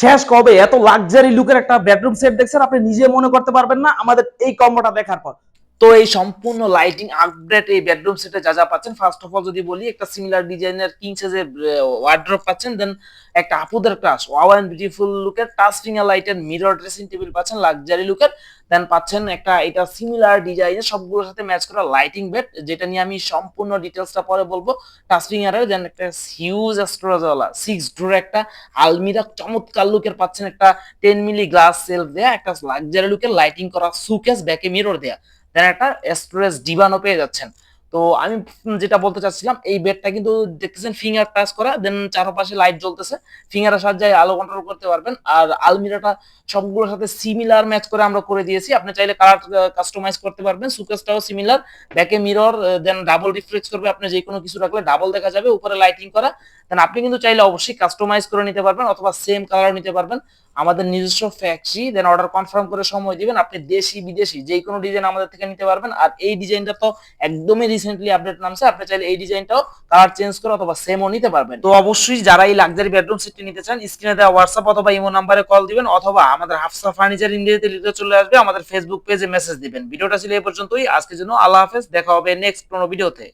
শেষ কবে? এত লাক্সারি লুকের একটা বেডরুম সেট দেখছেন, আপনি নিজে মনে করতে পারবেন না, আমাদের এই কম্বোটা দেখার পর। তো এই সম্পূর্ণ লাইটিং আপডেট এই বেডরুম সেটে যা যা পাচ্ছেন ফার্স্ট অফ অল যদি বলি একটা সিমিলার ডিজাইনের কিং সাইজের ওয়ার্ড্রপ পাচ্ছেন দেন একটা আপুদের ক্লাস ওয়াও এন্ড বিউটিফুল লুকের টাচ ফিঙ্গার লাইটের মিরর ড্রেসিং টেবিল পাচ্ছেন লাক্সারি লুকের দেন পাচ্ছেন একটা, এটা সিমিলার ডিজাইনের সবগুলোর সাথে ম্যাচ করা লাইটিং বেড যেটা নিয়ে আমি সম্পূর্ণ ডিটেলসটা পরে বলব। টাচ ফিঙ্গারের দেন একটা হিউজ স্টোরেজওয়ালা সিক্স ডোর একটা আলমিরা, চমৎকার লুকের পাচ্ছেন একটা টেন মিলি গ্লাস সেলফ দেয়া, একটা লাক্সারি লুকের লাইটিং করা সুকেস ব্যাকে মিরর দেয়া। দেন একটা স্টোরেজ ডিবানও পেয়ে যাচ্ছেন। তো আমি যেটা বলতে চাচ্ছিলাম, এই বেডটা কিন্তু দেখতেছেন ফিঙ্গার টাচ করা দেন চারপাশে লাইট জ্বলতেছে। ফিঙ্গারের সাহায্যে আলো কন্ট্রোল করতে পারবেন। আর আলমিরাটা সবগুলোর সাথে সিমিলার ম্যাচ করে আমরা করে দিয়েছি। আপনি চাইলে কালার কাস্টমাইজ করতে পারবেন। সুকেসটাও সিমিলার ব্যাকে মিরর দেন ডাবল রিফ্লেক্স করবে। আপনি যে কোনো কিছু রাখলে ডাবল দেখা যাবে। উপরে লাইটিং করা। দেন আপনি কিন্তু চাইলে অবশ্যই কাস্টমাইজ করে নিতে পারবেন অথবা সেম কালার নিতে পারবেন। আমাদের নিজস্ব ফ্যাক্টরি দেন অর্ডার কনফার্ম করে সময় দিবেন। আপনি দেশি, বিদেশি যে কোনো ডিজাইন আমাদের থেকে নিতে পারবেন। আর এই ডিজাইনটা তো একদমই রিসেন্টলি আপডেট নামছে। আপনি চাইলে এই ডিজাইনটাও কালার চেঞ্জ করে অথবা সেমও নিতে পারবেন। তো অবশ্যই যারা এই লাক্সারি বেডরুম সেটটি নিতে চান স্ক্রিনে দেওয়া হোয়াটসঅ্যাপ অথবা ইমো নাম্বারে কল দিবেন অথবা আমাদের হাফসা ফার্নিচার ইন্ডিয়াতে লিখে চলে আসবে, আমাদের ফেসবুক পেজে মেসেজ দিবেন। ভিডিওটা ছিল এই পর্যন্তই। আজকের জন্য আল্লাহ হাফেজ। দেখা হবে নেক্সট কোনো ভিডিওতে